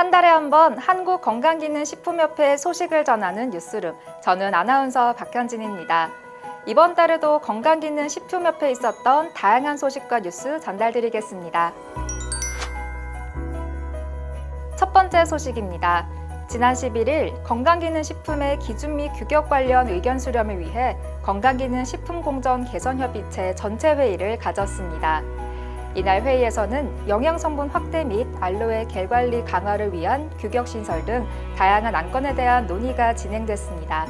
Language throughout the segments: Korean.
한 달에 한 번 한국 건강기능식품협회 소식을 전하는 뉴스룸. 저는 아나운서 박현진입니다. 이번 달에도 건강기능식품협회에 있었던 다양한 소식과 뉴스 전달드리겠습니다. 첫 번째 소식입니다. 지난 11일 건강기능식품의 기준 및 규격 관련 의견 수렴을 위해 건강기능식품공정 개선협의체 전체 회의를 가졌습니다. 이날 회의에서는 영양성분 확대 및 알로에 겔 관리 강화를 위한 규격 신설 등 다양한 안건에 대한 논의가 진행됐습니다.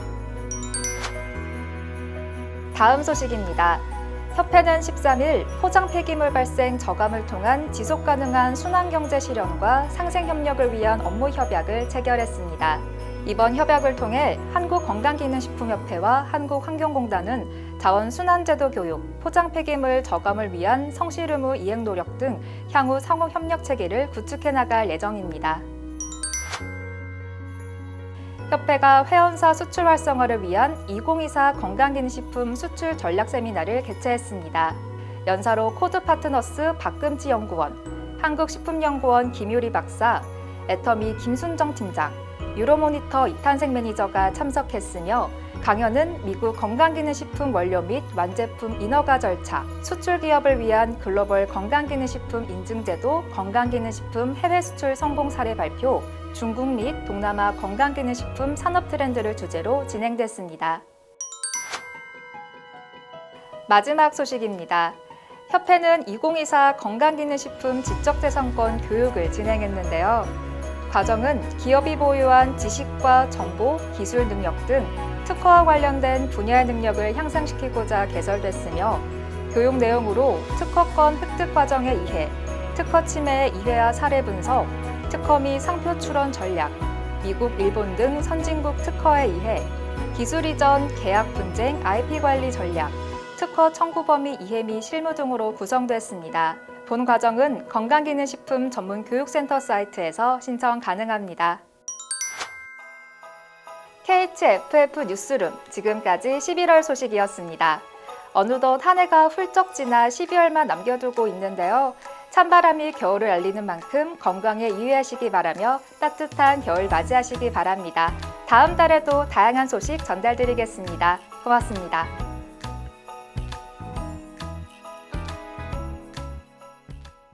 다음 소식입니다. 협회는 13일 포장 폐기물 발생 저감을 통한 지속 가능한 순환 경제 실현과 상생 협력을 위한 업무 협약을 체결했습니다. 이번 협약을 통해 한국건강기능식품협회와 한국환경공단은 자원순환제도 교육, 포장 폐기물 저감을 위한 성실 의무 이행 노력 등 향후 상호 협력 체계를 구축해 나갈 예정입니다. 협회가 회원사 수출 활성화를 위한 2024 건강기능식품 수출 전략 세미나를 개최했습니다. 연사로 코드 파트너스 박금지 연구원, 한국식품연구원 김유리 박사, 애터미 김순정 팀장, 유로모니터 이탄생 매니저가 참석했으며 강연은 미국 건강기능식품 원료 및 완제품 인허가 절차, 수출 기업을 위한 글로벌 건강기능식품 인증제도 건강기능식품 해외 수출 성공 사례 발표, 중국 및 동남아 건강기능식품 산업 트렌드를 주제로 진행됐습니다. 마지막 소식입니다. 협회는 2024 건강기능식품 지적재산권 교육을 진행했는데요. 과정은 기업이 보유한 지식과 정보, 기술 능력 등 특허와 관련된 분야의 능력을 향상시키고자 개설됐으며 교육 내용으로 특허권 획득 과정의 이해, 특허 침해의 이해와 사례 분석, 특허 및 상표 출원 전략, 미국, 일본 등 선진국 특허의 이해, 기술 이전, 계약 분쟁, IP 관리 전략, 특허 청구 범위 이해 및 실무 등으로 구성됐습니다. 본 과정은 건강기능식품 전문 교육센터 사이트에서 신청 가능합니다. KHFF 뉴스룸 지금까지 11월 소식이었습니다. 어느덧 한 해가 훌쩍 지나 12월만 남겨두고 있는데요. 찬바람이 겨울을 알리는 만큼 건강에 유의하시기 바라며 따뜻한 겨울 맞이하시기 바랍니다. 다음 달에도 다양한 소식 전달드리겠습니다. 고맙습니다.